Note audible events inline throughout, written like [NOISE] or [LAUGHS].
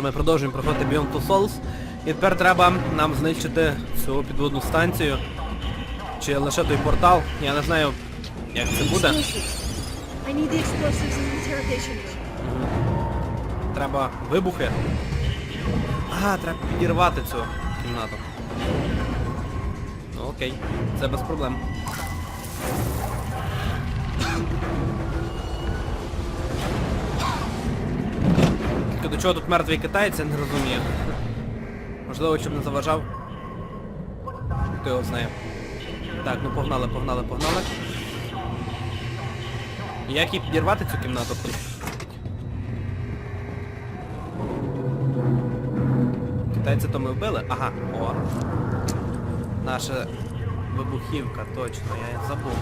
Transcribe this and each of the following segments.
Ми продовжуємо проходити Beyond Two Souls. І тепер треба нам знищити цю підводну станцію. Чи лише той портал. Я не знаю, як це буде. Треба вибухи. Ага, треба підірвати цю кімнату. Ну окей, це без проблем. Тільки до чого тут мертвий китаєць, я не розумію. Можливо, щоб не заважав. Хто його знає. Так, ну погнали, погнали, погнали. Як їй підірвати цю кімнату? Китайця то ми вбили? Ага, о. Наша вибухівка, точно, я забув.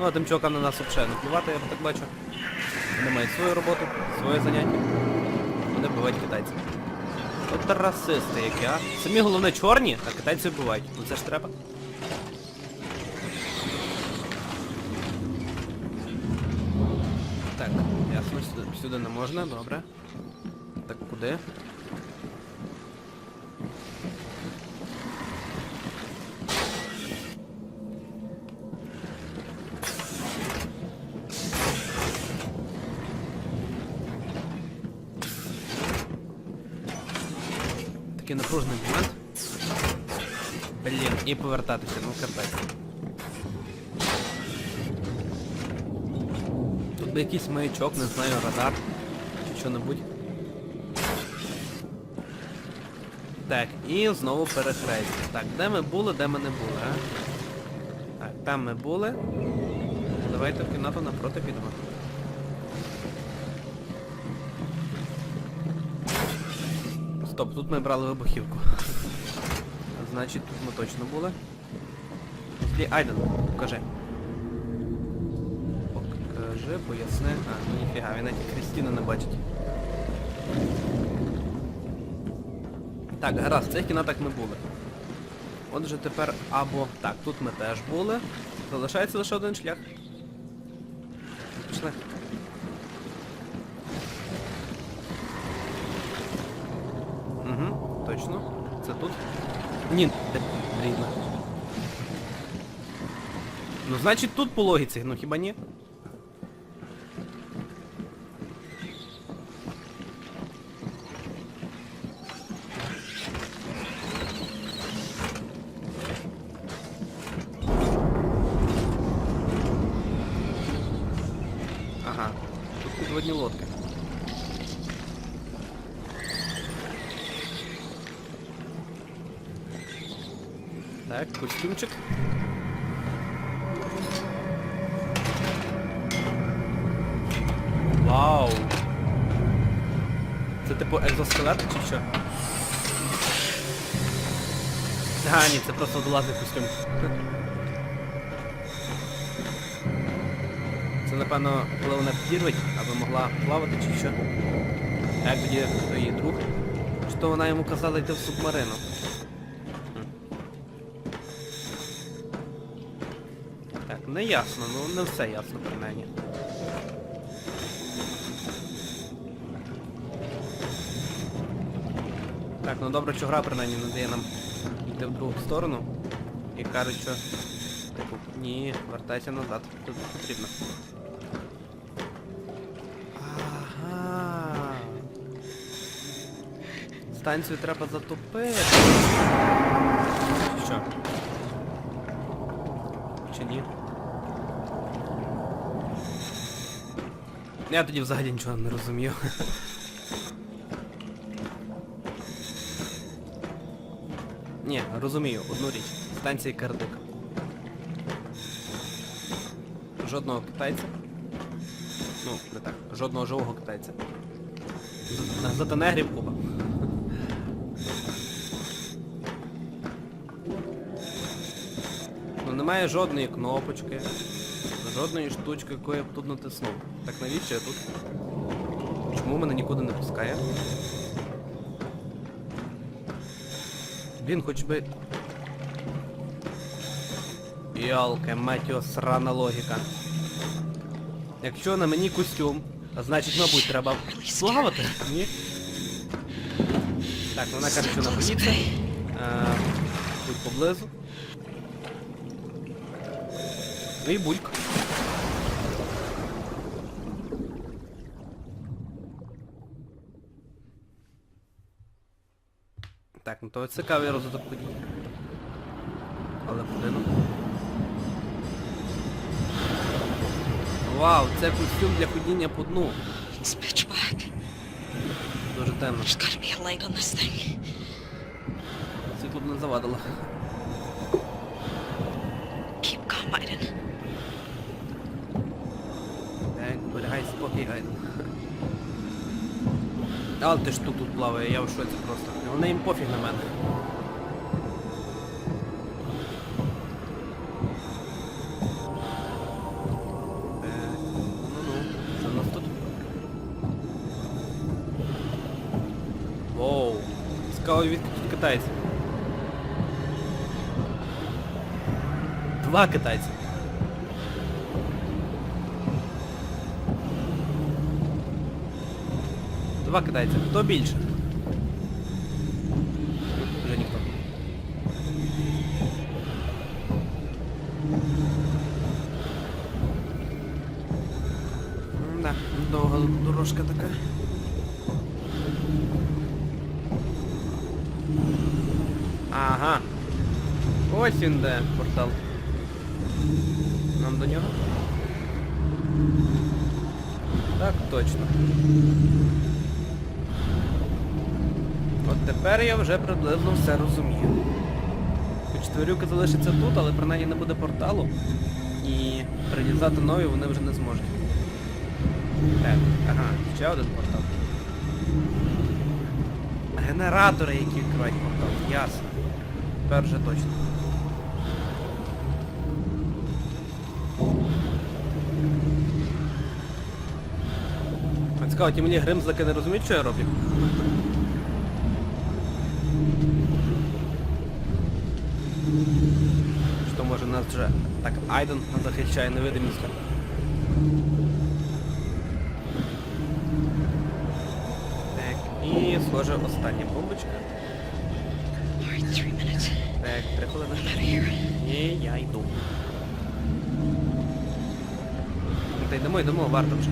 Ну а тим чувакам на нас взагалі не я так бачу. Вони мають свою роботу, своє заняття. Вони вбивають китайців. От расисти які, а. Самі головне чорні, а китайці вбивають. Ну це ж треба. Так, ясно, сюди, сюди не можна, добре. Так, куди? Такий напружений момент. Блін, і повертатися, ну капець. Тут би якийсь маячок, не знаю, радар. Чи що-небудь. Так, і знову перехрестя. Так, де ми були, де ми не були, а? Так, там ми були. Давайте в кімнату напроти підемо. Стоп, тут ми брали вибухівку. Значить, тут ми точно були. Слі, Айден, покажи. Покажи, поясни. А, ніфіга, він навіть Крістіна не бачить. Так, гаразд, в цих кімнатах ми були. Отже, тепер або... Так, тут ми теж були. Залишається лише один шлях. Пішли. Точно. Це тут? Ні, рідно. Ну значить тут по логіці, ну хіба ні? Ага, тут підводні лодки. Так, костюмчик. Вау! Це типу екзоскелет чи що? А, ні, це просто водолазний костюм. Це напевно, коли вона підірветь, аби могла плавати чи що. А як тоді її друг? То вона йому казала йти в субмарину? Не ясно, ну не все ясно принаймні. Так, ну добре, що гра принаймні не дає нам йти в другу сторону. І кажуть, що... Типу, ні, вертайся назад. Тут потрібно. Ага. Станцію треба затопити. Що? Чи ні? Я тоді взагалі нічого не розумію. Ні, розумію, одну річ. Станція Кардик. Жодного китайця. Ну, не так. Жодного живого китайця. З- Зато негрів куба. Ну немає жодної кнопочки, жодної штучки, яку я б тут натиснув. Так навіщо я тут? Чому мене нікуди не пускає? Він хоч би... Йолка, мать його, срана логіка. Якщо на мені костюм, значить, мабуть, треба плавати. Ні? Так, вона каже, що вона боїться. Е, Тут поблизу. Ну і бульк. Так, ну то цікавий розвиток подій. Але хвилину. Вау, це костюм для ходіння по дну. Дуже темно. Світло б не завадило. Aiden. Так, спокій, Гайден. Але ти ж тут тут плаває, я в шоці просто. Вони їм пофіг на мене. Так, ну-ну, що в нас тут? Воу, цікаво від тут китайці. Два китайці. Два китайця. Хто більше? Дорожка така. Ага. Ось він де портал. Нам до нього? Так, точно. От тепер я вже приблизно все розумію. Хоч тварюки залишаться тут, але принаймні не буде порталу. І прилізати нові вони вже не зможуть. Так, ага, ще один портал. Генератори, які відкривають портал. Ясно. Тепер вже точно. Цікаво, ті мені гримзлики не розуміють, що я роблю? Що може нас вже... Так, Айден нас захищає невидимістю. І схоже остання бомбочка. Так, три хвилини. I'm out of here. І я йду. Та йдемо, йдемо, варто вже.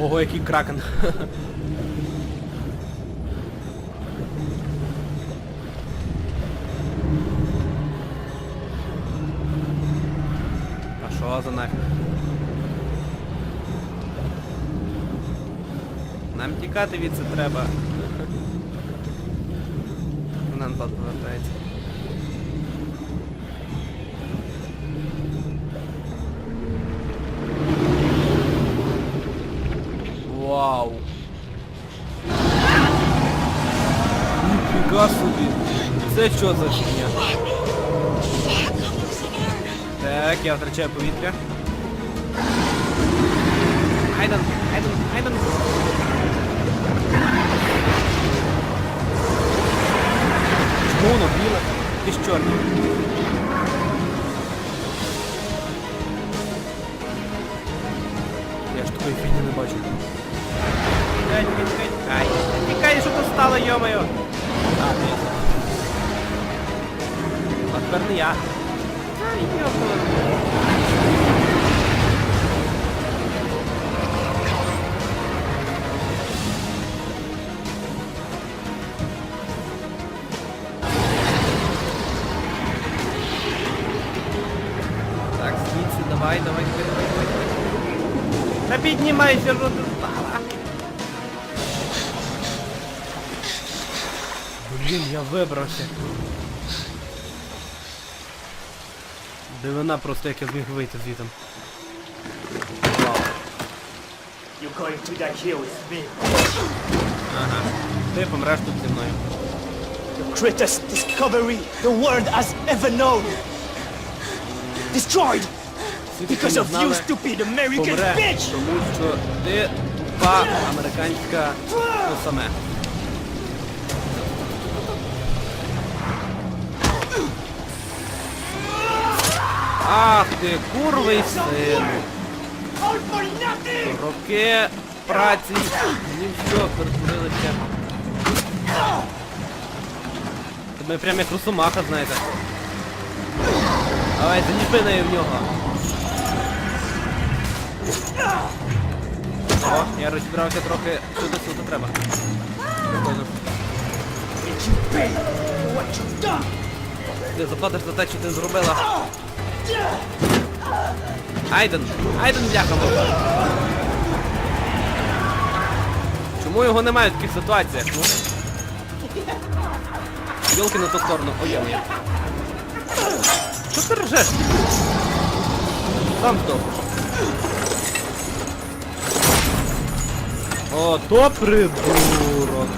Ого, який кракен. [LAUGHS] А що за нафіг? Нам тікати від це треба. Вона назад повертається. Вау! Ніфіга собі! Це що за фігня? Я втрачаю повітря. Айден, Айден, Айден! Чому воно біле? Ти ж чорний. Я ж такої фігні не бачу. Тікай, тікай, тікай, тікай. Тікай, що тут стало, йомаю. А, ні. А тепер я. Блін, я вибрався. Дивина просто, як я зміг вийти звідти. Вау. You're going to die here with me. Ага. Ти помреш тут зі мною. The greatest discovery the world has ever known. Destroyed! Because of you, знали, stupid American помре, bitch! тому що ти тупа американська ну саме. Ах ти, курвий син. All for nothing! Роки праці. Ні все, перетворилися. Ми прям як русомаха, знаєте. Давай, заліпи нею в нього. О, я розібрався трохи сюди сюди треба. Ти заплатиш за те, що ти зробила. Айден! Айден бляха муха. Чому його немає в таких ситуаціях? Ну? Йолки на ту сторону. Ой, ой. Що ти ржеш? Сам здох. О, то придурок.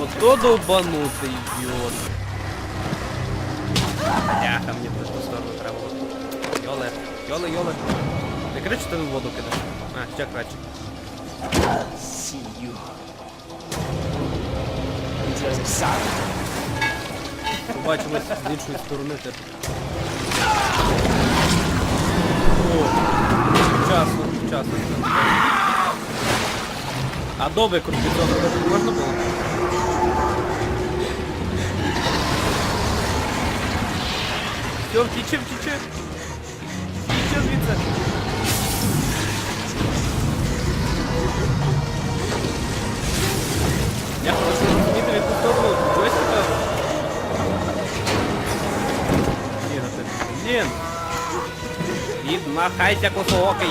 Ото долбанутий ідіот. Бляха, мені в ту сторону треба було. Йоле, йоле, йоле. Не кричи, ти в воду кидаєш. А, ще краще. Side. Побачимось з іншої сторони типу. А довгий крутизон робити не можна було? Все, втічи, втічи. Втічи звідси. Я просто не розуміти, в яку сторону джойстика бігати. Блін. Відмахайся, косоокий.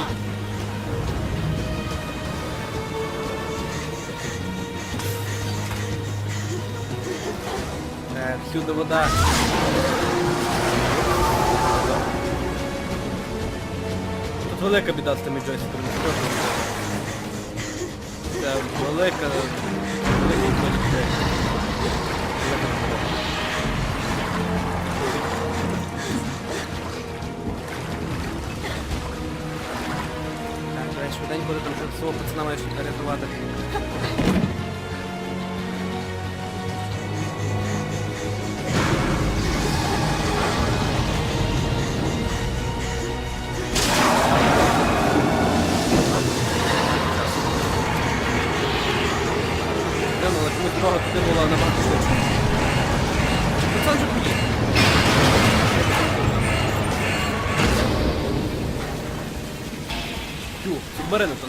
Всюди вода. Тут велика біда з тими джойстиками. Це велика... Велика. Швиденько там свого пацана маєш рятувати.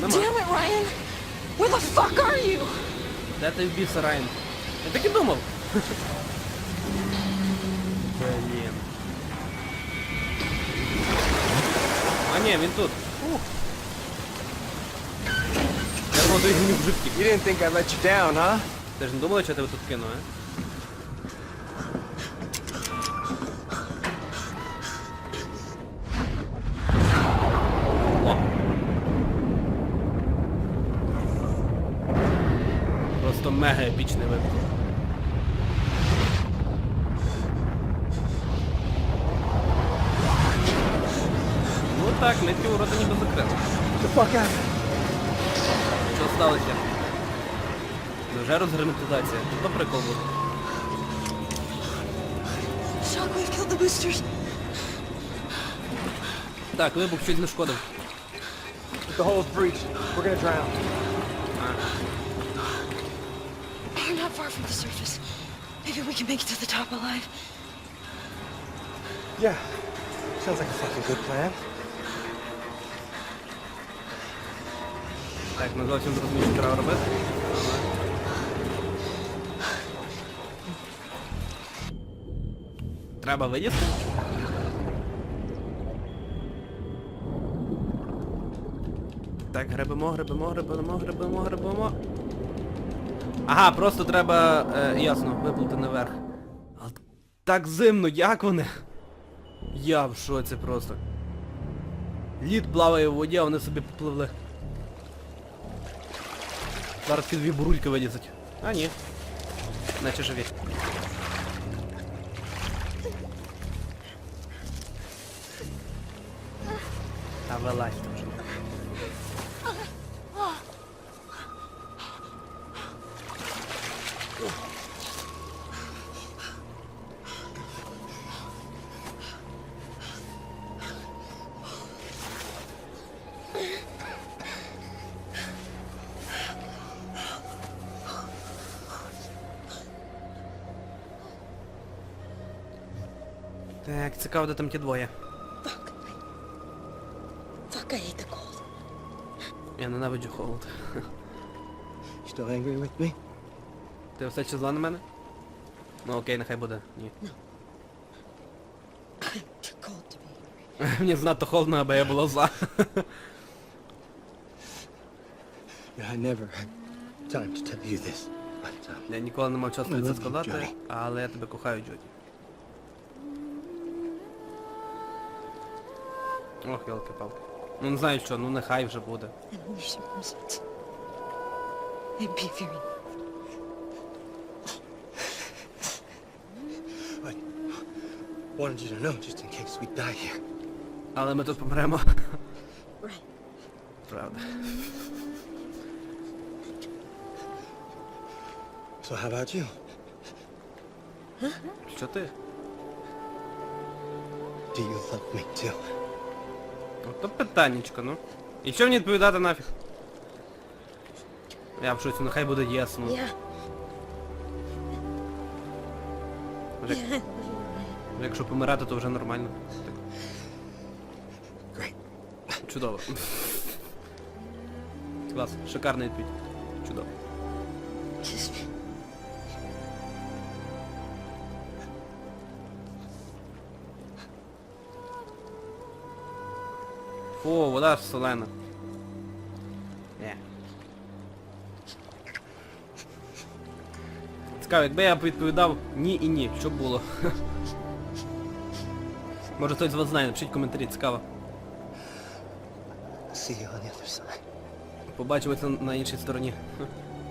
нема. Damn it, Ryan! Where the fuck are you? Де ти вбився, Райан? Я так і думав. Блін. А ні, він тут. Ух. Я думав, до його в житті. You didn't think I'd let you down, huh? Ти ж не думали, що я тебе тут кину, а? Мега епічний випадок. Ну так, ми ті ворота ніби закрили. Що сталося? Вже розгерметизація. Що прикол був? Shockwave killed the boosters. Так, вибух чуть не шкодив. The hole's breached. We're gonna drown. We're not far from the surface. Maybe we can make it to the top alive. Yeah. Sounds like a fucking good plan. Так, не зовсім зрозумів, що треба робити. Треба вилізти? Так, гребемо, гребемо, гребемо, гребемо, гребемо. Ага, просто треба... Е, ясно, виплити наверх. Але Так зимно, як вони? Я в шоці просто. Лід плаває в воді, а вони собі попливли. Зараз ці дві бурульки вилізуть. А ні. Наче живі. Та вилазь. Цікаво, де там ті двоє. Fuck. I hate the cold. Я ненавиджу холод. You still angry with me? Ти все ще зла на мене? Ну окей, нехай буде. Ні. I'm too cold to be angry. Мені знато холодно, аби я була зла. Yeah, I never had time to tell you this, but um, Я ніколи не мав часу тобі це сказати, але я тебе кохаю, Джоді. Ох, ялки-палки. Ну не знаю що, ну нехай вже буде. Але ми тут помремо. Правда. So how about you? Що ти? Do you love me too? Ото питаннячко, ну. І що мені відповідати нафіг? Я в шоці, нехай буде ну. Love you, Ryan. вже якщо помирати, то вже нормально. Так, чудово. Клас, шикарна відповідь. Чудово. Фу, вода ж солена. Ні. Цікаво, якби я відповідав ні і ні, що було? [LAUGHS] Може хтось з вас знає, напишіть коментарі, цікаво. Побачимося на іншій стороні.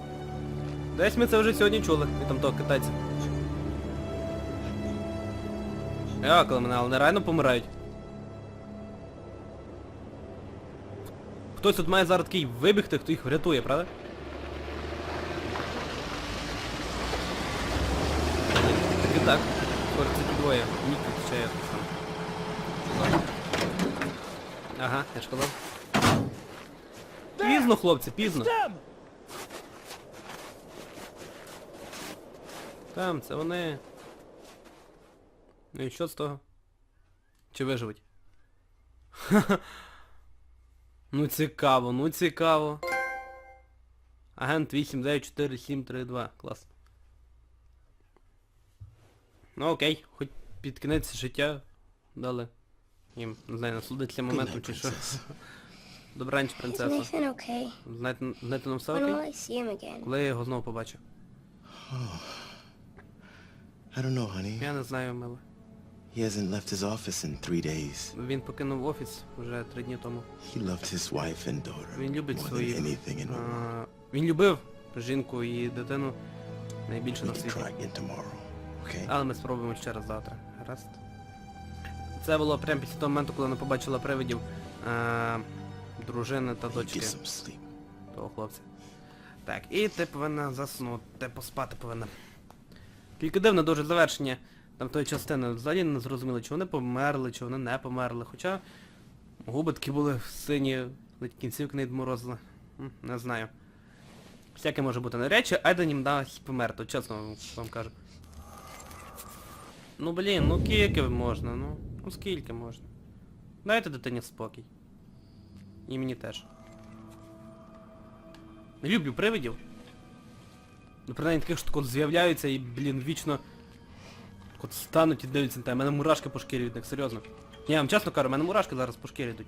[LAUGHS] Десь ми це вже сьогодні чули, від там того китайця. Я, коли мене, але не реально помирають. Хтось тут має зараз такий вибігти, хто їх врятує, правда? Так і так. Це двоє. Ніки ще я сам. Ага, я казав. Пізно, хлопці, пізно. Там, це вони. Ну і що з того? Чи виживуть? Ха-ха. Ну цікаво, ну цікаво. Агент 894732. Клас. Ну окей, хоч під кінець життя дали. Їм, не знаю, насолодитися моментом чи що. Добраніч, принцеса. Okay? Знаєте, знаєте нам все окей? Коли я його знову побачу? Я не знаю, миле. He hasn't left his office in three days. Він покинув офіс вже три дні тому. He loved his wife and daughter Він любить more than своїх. anything in the world. а, Він любив жінку і дитину найбільше We на can світі. try again tomorrow, okay? Але ми спробуємо ще раз завтра. Гаразд. Це було прямо після того моменту, коли вона побачила привидів а, дружини та You дочки get some sleep. того хлопця. Так, і ти повинна заснути, поспати повинна. Тільки дивне дуже завершення там тої частини. Взагалі не зрозуміло, чи вони померли, чи вони не померли. Хоча губи такі були сині, ледь кінцівки не відморозили. Не знаю. Всяке може бути на речі, Айден їм дасть померти, чесно вам кажу. Ну блін, ну скільки можна, ну. Ну скільки можна. Дайте дитині спокій. І мені теж. Не люблю привидів. Ну принаймні таких, що з'являються і, блін, вічно от стануть і дивляться на тебе. Мене мурашки по шкірі від серйозно. Я вам чесно кажу, мене мурашки зараз по шкірі йдуть.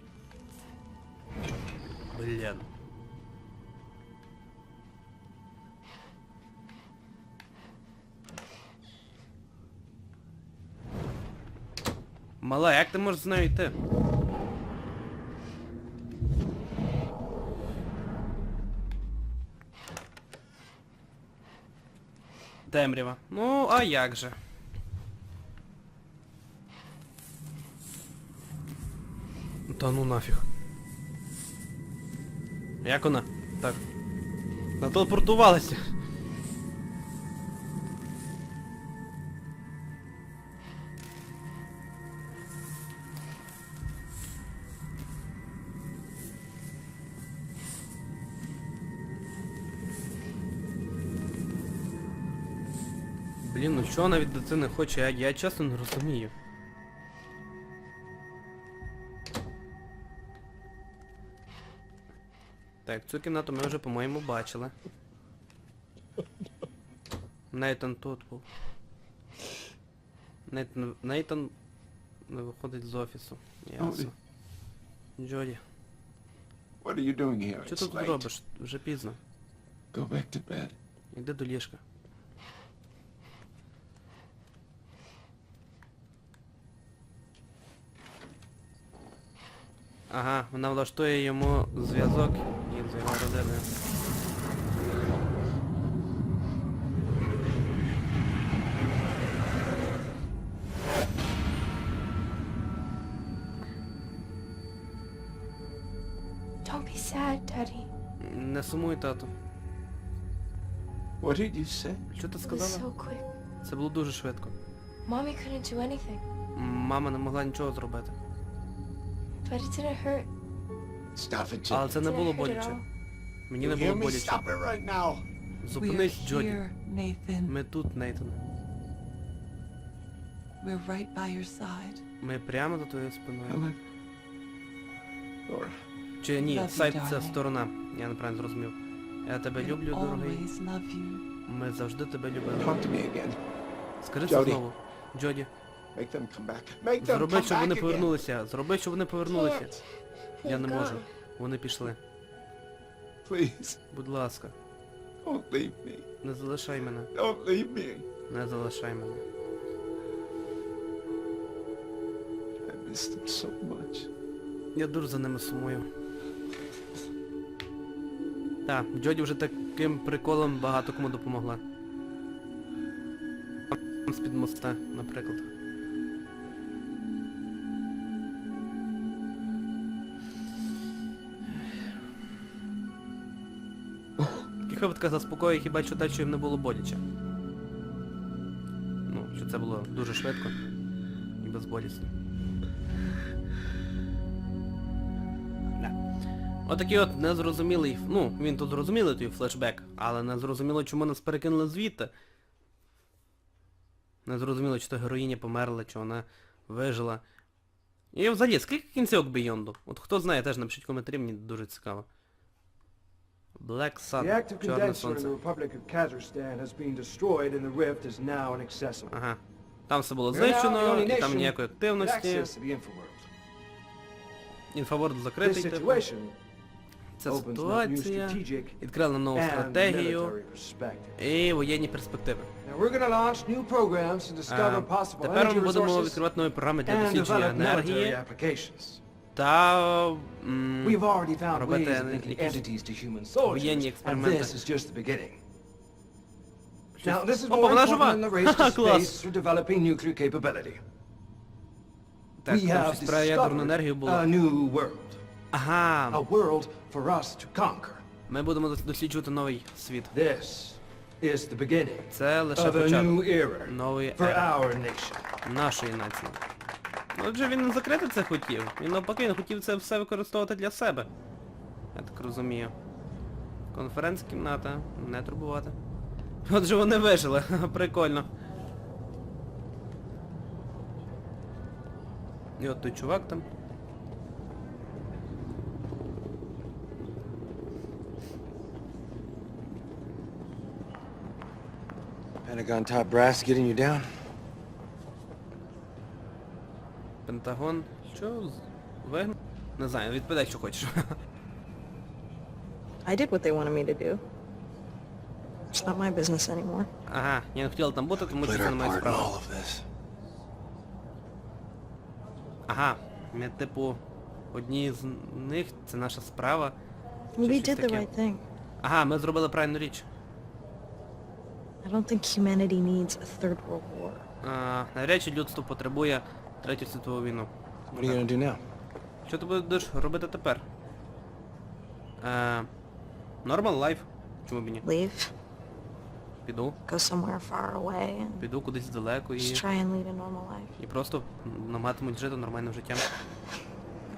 Блін. Мала, як ти можеш з нею йти? Темрява. Ну, а як же? Та ну нафіг. Як вона? Так. Нателепортувалася. Блін, ну що вона від дитини хоче, я, я чесно не розумію. Так, цю кімнату ми вже, по-моєму, бачили. Нейтан тут був. Нейтан, Нейтан не виходить з офісу. Ясно. Джоді, What are you doing here? що ти тут робиш? Вже пізно. Go back to bed. Іди до ліжка. Ага, вона влаштує йому зв'язок із його родиною. Don't be sad, Daddy. Не сумуй, тату. What did you say? Що ти It was сказала? so quick. Це було дуже швидко. Mommy couldn't do anything, Мама не могла нічого зробити. but it didn't hurt. Stop it, Але це не було боляче. Мені не було боляче. Зупинись, Джоді. Ми тут, Нейтан. We're right by your side. Ми прямо за твоєю спиною. Чи ні, сайт це сторона. Я неправильно зрозумів. Я тебе люблю, дорогий. Ми завжди тебе любили. Скажи це знову. Джоді, зроби, щоб вони повернулися. Зроби, щоб вони повернулися. Я не можу. Вони пішли. Please, Будь ласка, don't leave me. не залишай мене. Don't leave me. Не залишай мене. I miss them so much. Я дуже за ними сумую. Так, Джоді вже таким приколом багато кому допомогла. З-під моста, наприклад. В заспокоює хіба що те, що їм не було боляче. Ну, що це було дуже швидко і безболісно. Отакий от незрозумілий, ну, він тут зрозумілий той флешбек, але не зрозуміло, чому нас перекинули звідти. Не зрозуміло, чи то героїня померла, чи вона вижила. І взагалі, скільки кінцівок Бейонду? От хто знає, теж напишіть коментарі, мені дуже цікаво. Black The Sun, Чорне condenser in сонце. the Republic of Kazakhstan has been destroyed and the rift is now inaccessible. Ага. Там все було знищено, і там ніякої активності. This закритий, типу. Ця ситуація відкрила нам нову стратегію і воєнні перспективи. А, Тепер ми будемо відкривати нові програми для дослідження енергії. та м, We've already found робити ways of linking якісь entities to human soldiers, воєнні and експерименти. this is just the beginning. Щось- Now, this is Опа, more вона important жива! than the race to Ха-ха, клас! [LAUGHS] space for developing nuclear capability. Так, We там have щось про ядерну discovered енергію було. a new world. Ага, A world for us to conquer. ми будемо дос- досліджувати новий світ. This is the beginning Це лише of a початок new era нової for ери our nation. нашої нації. Ну, Отже, він не закрити це хотів. Він навпаки, він хотів це все використовувати для себе. Я так розумію. Конференц-кімната, не турбувати. Отже, вони вижили. [LAUGHS] Прикольно. І от той чувак там. Pentagon top brass getting you down? Пентагон. Що? Вигнав? Не знаю, відповідай, що хочеш. I did what they wanted me to do. It's not my business anymore. Ага, я не хотіла там бути, тому що це не of this. Ага, ми типу одні з них, це наша справа. We did the right thing. Ага, ми зробили правильну річ. I don't think humanity needs a third world war. А, навряд чи людство потребує третю світову війну. What are you gonna do now? Що ти будеш робити тепер? Е, Нормал лайф. Чому б і ні? Leave, Піду. go somewhere far away, and Піду кудись далеко і, just try and lead a normal life. і просто намагатимуть жити нормальним життям.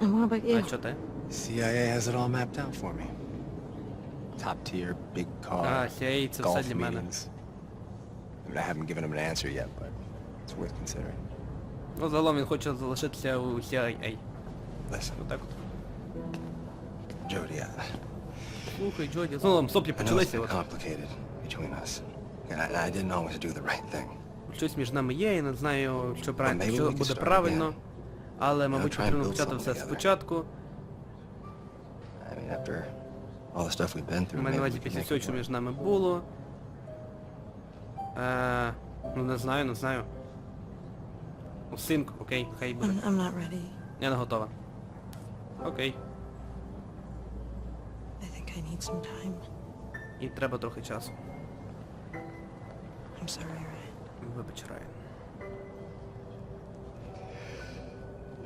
And what about you? А що ти? CIA has it all mapped out for me. Top tier, big car, А, CIA це все golf для мене. meetings. I mean, I haven't given him an answer yet, but it's worth considering. Ну, загалом він хоче залишитися у CIA. Listen, Отак от. Jody, I, Слухай, Джоді. Загалом соплі I know it's почалися. been От. complicated between us. And I, I didn't always do the right thing. Щось між нами є, я не знаю, що правильно, maybe що we буде start правильно. again. Але, мабуть, try and потрібно build почати something все together. спочатку. I mean, after all the stuff we've been through, У мене maybe на we увазі can після make всього, it що work. між нами було. Е, ну не знаю, не знаю. У синку, окей, хай буде. I'm, I'm not ready. Я не готова. Окей. I think I need some time. І треба трохи часу. I'm sorry, Ryan. Вибач, Райан.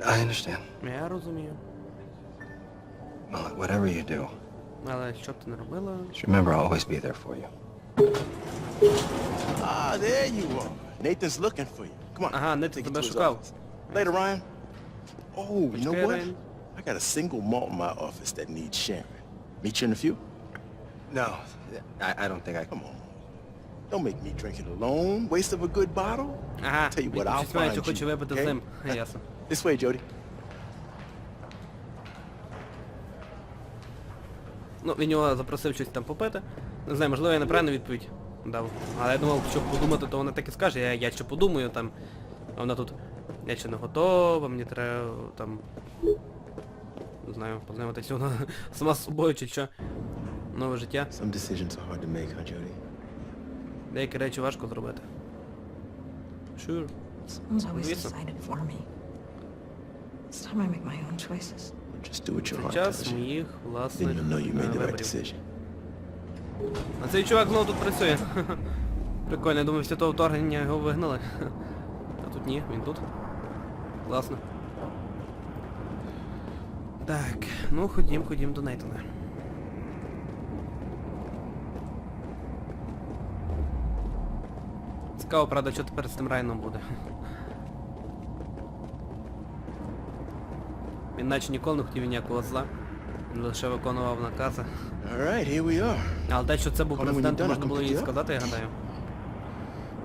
I understand. Я розумію. Well, whatever you do, Але що б ти не робила? just remember I'll always be there for you. Ah, there you are. Nathan's looking for you. Come on. Ага, Nathan take тебе шукав. Later, Ryan. Oh, you know what? I got a single malt in my office that needs sharing. Meet you in a few? No, I, I don't think I. Come on. Don't make me drink it alone. Waste of a good bottle. Ага, Tell you what, I'll find you, випити з okay? ним. Ясно. This way, Jody. Ну, він його запросив щось там попити. Не знаю, можливо, я неправильну відповідь дав. Але я думав, що подумати, то вона так і скаже, я, я ще подумаю там. А вона тут. Я ще не готова, мені треба там. Не знаю, познайомитися вона [LAUGHS] сама з собою чи що. Нове життя. Some decisions are hard to make, huh, Jody? Деякі речі важко зробити. Sure. Someone's always decided for me. It's time I make my own choices. Just do what your heart tells you. Then you'll know you made е, the right decision. А цей чувак знову тут працює. [LAUGHS] Прикольно, я думаю, після того вторгнення його вигнали. [LAUGHS] А тут ні, він тут. Класно. Так, ну ходім, ходім до Нейтана. Цікаво, правда, що тепер з тим Райном буде. [LAUGHS] Він наче ніколи не хотів ніякого зла. Лише виконував накази. All right, here we are. Але те, що це був президент, можна було їй сказати, я гадаю.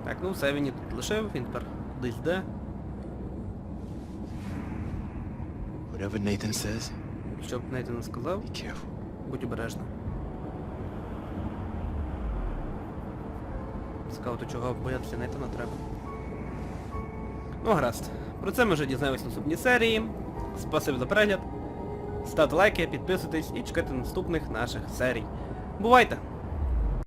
Так, ну все, він її тут лишив, він тепер десь йде. Whatever Nathan says, Що б Нейтан не сказав, be careful. будь обережна. Цікаво, то чого боятися Нейтана треба. Ну, гаразд. Про це ми вже дізнаємось в наступній серії. Спасибі за перегляд. Ставте лайки, підписуйтесь і чекайте наступних наших серій. Бувайте!